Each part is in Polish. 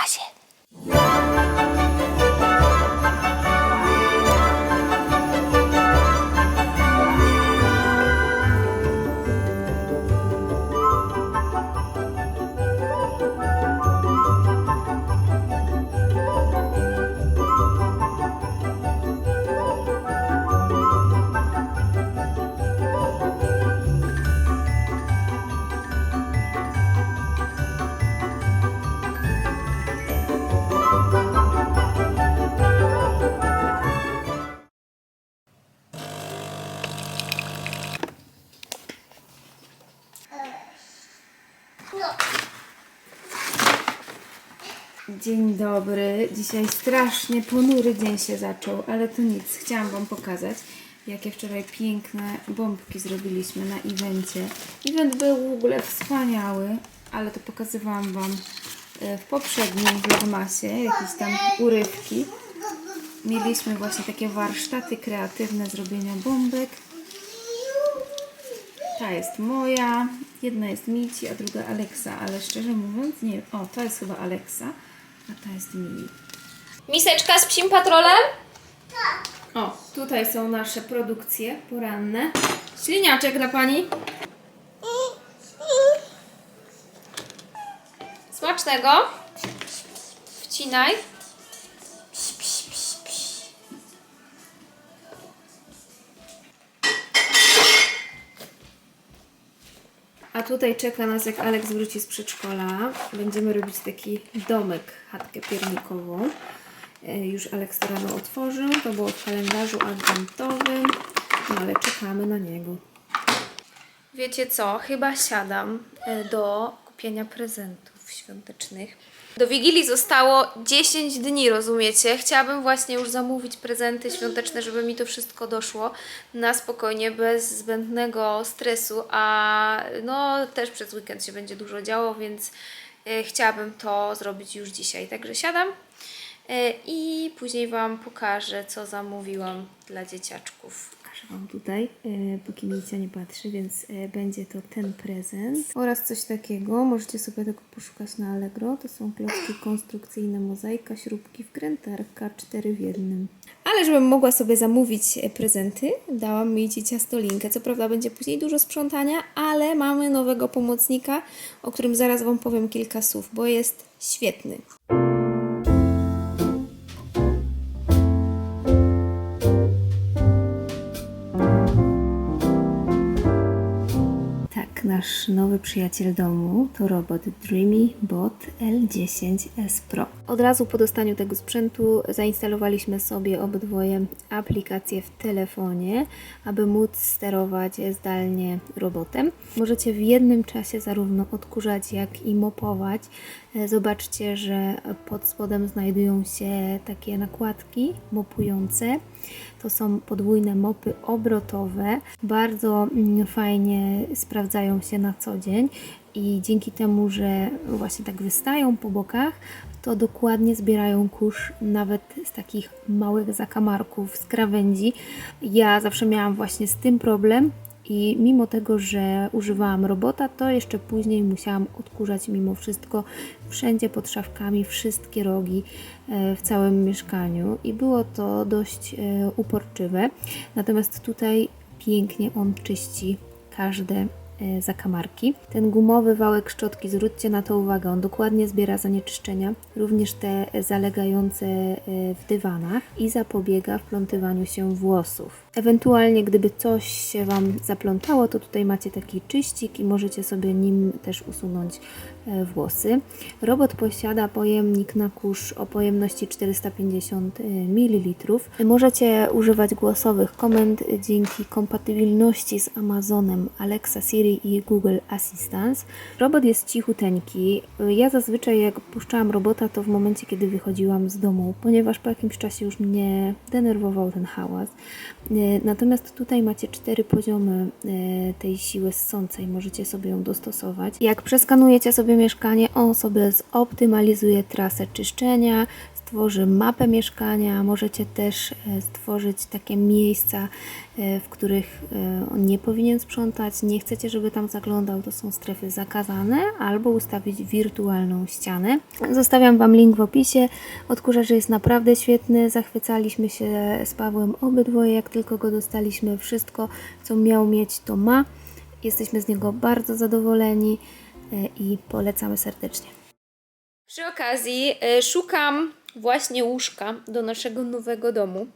发现。Dzień dobry. Dzisiaj strasznie ponury dzień się zaczął, ale to nic. Chciałam Wam pokazać, jakie wczoraj piękne bombki zrobiliśmy na evencie. Event był w ogóle wspaniały, ale to pokazywałam Wam e, w poprzednim vlogmasie, jakieś tam urywki. Mieliśmy właśnie takie warsztaty kreatywne zrobienia bombek. Ta jest moja, jedna jest Mici, a druga Alexa, ale szczerze mówiąc nie O, to jest chyba Alexa, a ta jest Mi. Miseczka z psim patrolem? O, tutaj są nasze produkcje poranne. Śliniaczek dla Pani. Smacznego. Wcinaj. Tutaj czeka nas, jak Aleks wróci z przedszkola. Będziemy robić taki domek, chatkę piernikową. E, Już Aleks to rano otworzył. To było w kalendarzu adwentowym, no ale czekamy na niego. Wiecie co? Chyba siadam e, do kupienia prezentów świątecznych. Do Wigilii zostało 10 dni, rozumiecie? Chciałabym właśnie już zamówić prezenty świąteczne, żeby mi to wszystko doszło na spokojnie, bez zbędnego stresu, a no też przez weekend się będzie dużo działo, więc e, chciałabym to zrobić już dzisiaj. Także siadam e, i później Wam pokażę, co zamówiłam dla dzieciaczków. Wam tutaj, e, póki Milicja nie patrzy, więc e, będzie to ten prezent. Oraz coś takiego, możecie sobie tego poszukać na Allegro. To są klocki konstrukcyjne, mozaika, śrubki, wkrętarka, cztery w jednym. Ale żebym mogła sobie zamówić e, prezenty, dałam Milici ciastolinkę. Co prawda będzie później dużo sprzątania, ale mamy nowego pomocnika, o którym zaraz Wam powiem kilka słów, bo jest świetny. Nasz nowy przyjaciel domu to robot Dreamy Bot L10S Pro. Od razu po dostaniu tego sprzętu zainstalowaliśmy sobie obydwoje aplikacje w telefonie, aby móc sterować zdalnie robotem. Możecie w jednym czasie zarówno odkurzać, jak i mopować. E, Zobaczcie, że pod spodem znajdują się takie nakładki mopujące. To są podwójne mopy obrotowe. Bardzo mm, fajnie sprawdzają się na co dzień i dzięki temu, że właśnie tak wystają po bokach, to dokładnie zbierają kurz nawet z takich małych zakamarków, z krawędzi. Ja zawsze miałam właśnie z tym problem i mimo tego, że używałam robota, to jeszcze później musiałam odkurzać mimo wszystko wszędzie pod szafkami, wszystkie rogi e, w całym mieszkaniu i było to dość e, uporczywe. Natomiast tutaj pięknie on czyści każde zakamarki. Ten gumowy wałek szczotki, zwróćcie na to uwagę, on dokładnie zbiera zanieczyszczenia, również te zalegające e, w dywanach i zapobiega wplątywaniu się włosów. Ewentualnie, gdyby coś się Wam zaplątało, to tutaj macie taki czyścik i możecie sobie nim też usunąć e, włosy. Robot posiada pojemnik na kurz o pojemności 450 ml. Możecie używać głosowych komend dzięki kompatybilności z Amazonem, Alexa, Siri i Google Assistant. Robot jest cichuteńki. Ja zazwyczaj jak puszczałam robota, to w momencie, kiedy wychodziłam z domu, ponieważ po jakimś czasie już mnie denerwował ten hałas. E, Natomiast tutaj macie cztery poziomy e, tej siły ssącej, możecie sobie ją dostosować. Jak przeskanujecie sobie mieszkanie, on sobie zoptymalizuje trasę czyszczenia, stworzy mapę mieszkania. Możecie też e, stworzyć takie miejsca, e, w których e, on nie powinien sprzątać. Nie chcecie, żeby tam zaglądał, to są strefy zakazane, albo ustawić wirtualną ścianę. Zostawiam Wam link w opisie. Odkurzacz jest naprawdę świetny. Zachwycaliśmy się z Pawłem obydwoje, jak tylko go dostaliśmy. Wszystko, co miał mieć, to ma. Jesteśmy z niego bardzo zadowoleni i polecamy serdecznie. Przy okazji y, szukam właśnie łóżka do naszego nowego domu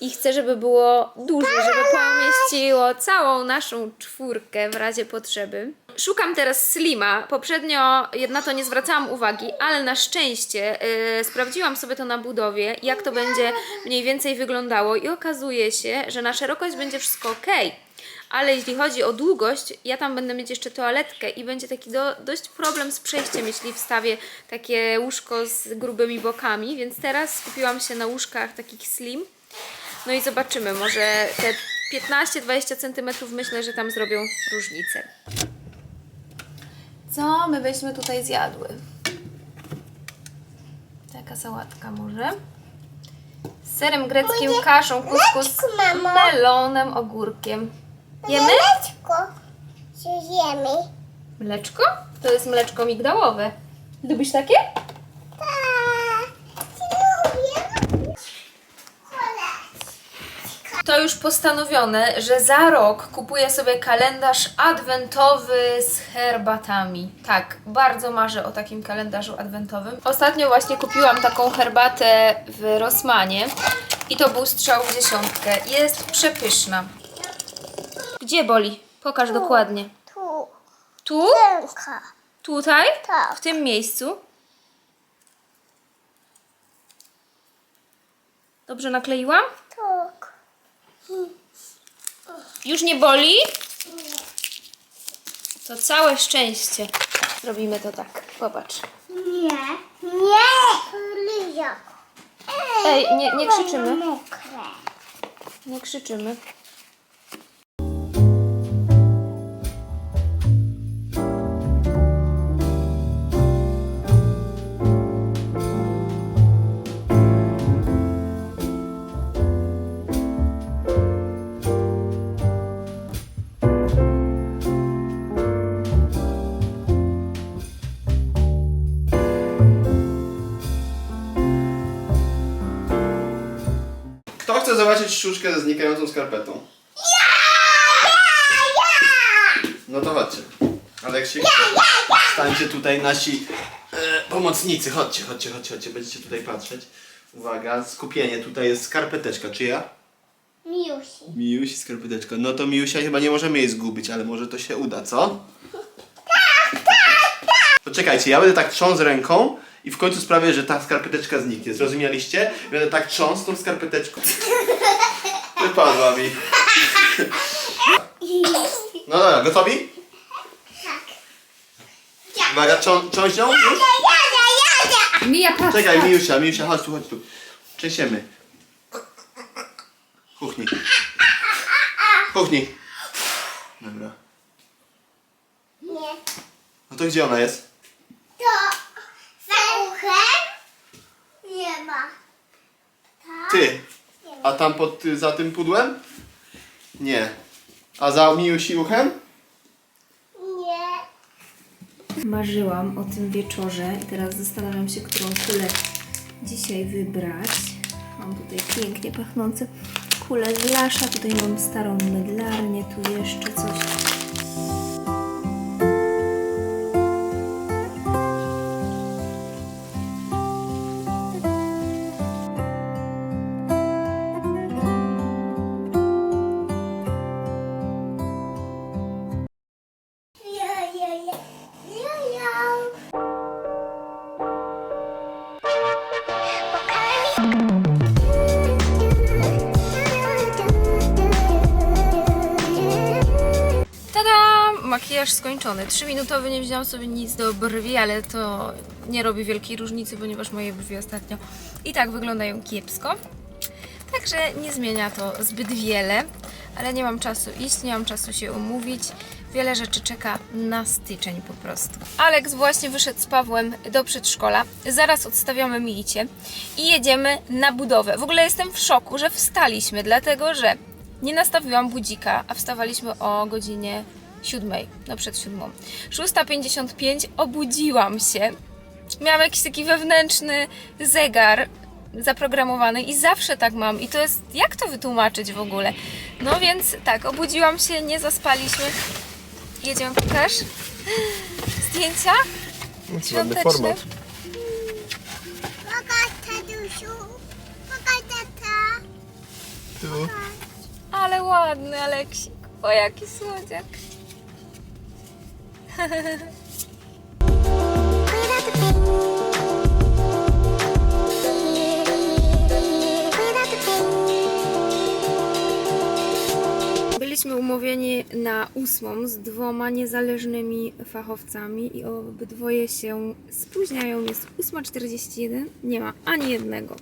i chcę, żeby było duże, żeby pomieściło całą naszą czwórkę w razie potrzeby. Szukam teraz Slima. Poprzednio na to nie zwracałam uwagi, ale na szczęście y, sprawdziłam sobie to na budowie, jak to będzie mniej więcej wyglądało i okazuje się, że na szerokość będzie wszystko ok. Ale jeśli chodzi o długość, ja tam będę mieć jeszcze toaletkę i będzie taki do, dość problem z przejściem, jeśli wstawię takie łóżko z grubymi bokami, więc teraz skupiłam się na łóżkach takich slim. No i zobaczymy, może te 15-20 cm myślę, że tam zrobią różnicę. Co my byśmy tutaj zjadły? Taka sałatka może. Z serem greckim, kaszą, kuskus, melonem, ogórkiem. Jemy? Mleczko. Czy jemy? Mleczko? To jest mleczko migdałowe. Lubisz takie? Tak. Lubię? To już postanowione, że za rok kupuję sobie kalendarz adwentowy z herbatami. Tak, bardzo marzę o takim kalendarzu adwentowym. Ostatnio właśnie kupiłam taką herbatę w Rossmanie i to był strzał w dziesiątkę. Jest przepyszna. Gdzie boli? Pokaż dokładnie. Tu. Tu? Ręka. Tutaj? Tak. W tym miejscu? Dobrze nakleiłam? Tak. Już nie boli? To całe szczęście. Zrobimy to tak. Popatrz. Nie. Nie. Lizak. Ej, nie, nie krzyczymy. Mokre. Nie krzyczymy. Zobaczyć szczuczkę ze znikającą skarpetą? No to chodźcie. Aleksiek, stańcie tutaj nasi e, pomocnicy. Chodźcie, chodźcie, chodźcie, chodźcie. Będziecie tutaj patrzeć. Uwaga, skupienie. Tutaj jest skarpeteczka. Czyja? Miusi. Miusi skarpeteczka. No to Miusia chyba nie możemy jej zgubić, ale może to się uda, co? Poczekajcie, ja będę tak trząsł ręką i w końcu sprawię, że ta skarpeteczka zniknie. Zrozumieliście? Będę tak trząsł tą skarpeteczką. Wypadła mi. No dobra, gotowi? Tak. Uwaga, cząs cząść nią? Już? Mija, patrz, Czekaj, Miusia, Miusia, chodź tu, chodź tu. Trzęsiemy. Kuchni. Kuchni. Dobra. Nie. No to gdzie ona jest? To za uchem nie ma. Ty. A tam pod, za tym pudłem? Nie. A za Miusi uchem? Nie. Marzyłam o tym wieczorze i teraz zastanawiam się, którą kulę dzisiaj wybrać. Mam tutaj pięknie pachnące kule z lasza, tutaj mam starą mydlarnię, tu jeszcze coś. Makijaż skończony. Trzyminutowy, nie wzięłam sobie nic do brwi, ale to nie robi wielkiej różnicy, ponieważ moje brwi ostatnio i tak wyglądają kiepsko. Także nie zmienia to zbyt wiele, ale nie mam czasu iść, nie mam czasu się umówić, Wiele rzeczy czeka na styczeń po prostu. Alex właśnie wyszedł z Pawłem do przedszkola. Zaraz odstawiamy Milicie i jedziemy na budowę. W ogóle jestem w szoku, że wstaliśmy, dlatego że nie nastawiłam budzika, a wstawaliśmy o godzinie 7, no przed 7. 6.55 obudziłam się. Miałam jakiś taki wewnętrzny zegar zaprogramowany i zawsze tak mam. I to jest, jak to wytłumaczyć w ogóle? No więc tak, obudziłam się, nie zaspaliśmy. Jedziemy, pokaż. Zdjęcia świąteczne. Pokaż, tadusiu. Pokaż, tata. Ale ładny Aleksik. O, jaki słodziak. Byliśmy umówieni na ósmą z dwoma niezależnymi fachowcami i obydwoje się spóźniają. Jest 8.41, nie ma ani jednego.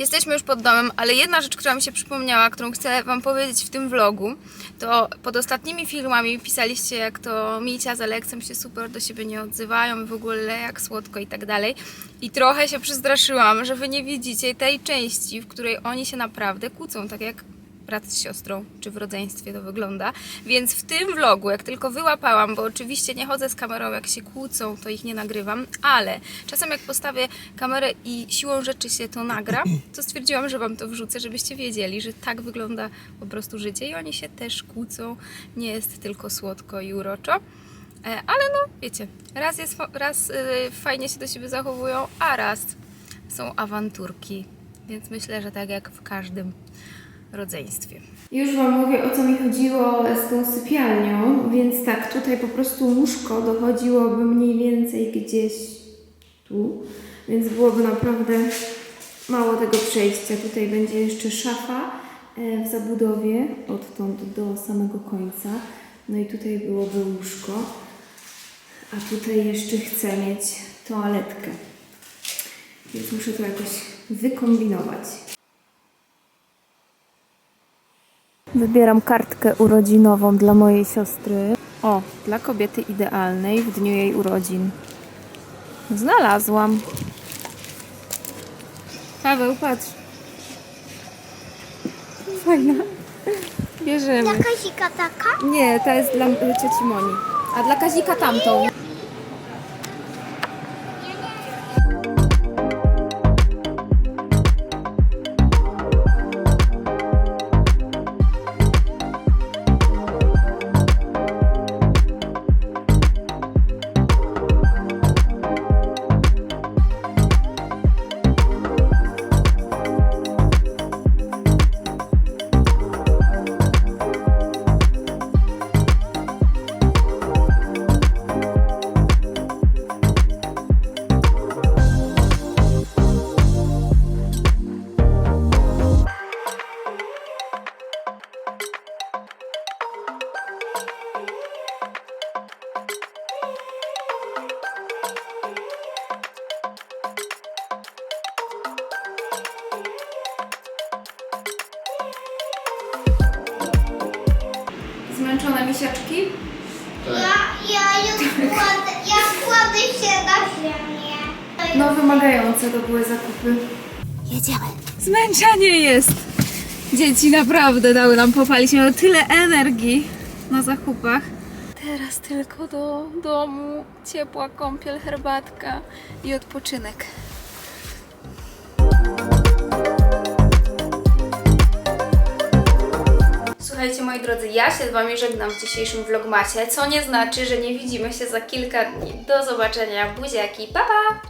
Jesteśmy już pod domem, ale jedna rzecz, która mi się przypomniała, którą chcę Wam powiedzieć w tym vlogu, to pod ostatnimi filmami pisaliście, jak to Micia z Aleksem się super do siebie nie odzywają w ogóle jak słodko i tak dalej. I trochę się przestraszyłam, że Wy nie widzicie tej części, w której oni się naprawdę kłócą, tak jak brat z siostrą, czy w rodzeństwie to wygląda. Więc w tym vlogu, jak tylko wyłapałam, bo oczywiście nie chodzę z kamerą, jak się kłócą, to ich nie nagrywam, ale czasem jak postawię kamerę i siłą rzeczy się to nagra, to stwierdziłam, że Wam to wrzucę, żebyście wiedzieli, że tak wygląda po prostu życie i oni się też kłócą, nie jest tylko słodko i uroczo. E, Ale no, wiecie, raz, jest, raz y, fajnie się do siebie zachowują, a raz są awanturki. Więc myślę, że tak jak w każdym rodzeństwie. Już Wam mówię o co mi chodziło z tą sypialnią, więc tak, tutaj po prostu łóżko dochodziłoby mniej więcej gdzieś tu, więc byłoby naprawdę mało tego przejścia. Tutaj będzie jeszcze szafa e, w zabudowie odtąd do samego końca. No i tutaj byłoby łóżko, a tutaj jeszcze chcę mieć toaletkę. Więc muszę to jakoś wykombinować. Wybieram kartkę urodzinową dla mojej siostry. O, dla kobiety idealnej w dniu jej urodzin. Znalazłam. Paweł, patrz. Fajna. Bierzemy. Dla Kazika taka? Nie, ta jest dla cioci Moni. A dla Kazika tamtą. Zmęczone misiaczki? Ja, ja już kładę, ja kładę się na ziemię. No, wymagające to były zakupy. Jedziemy. Zmęczenie jest! Dzieci naprawdę dały nam popalić. Miały tyle energii na zakupach. Teraz tylko do domu, ciepła kąpiel, herbatka i odpoczynek. Słuchajcie moi drodzy, ja się z Wami żegnam w dzisiejszym vlogmacie, co nie znaczy, że nie widzimy się za kilka dni. Do zobaczenia, buziaki, pa pa!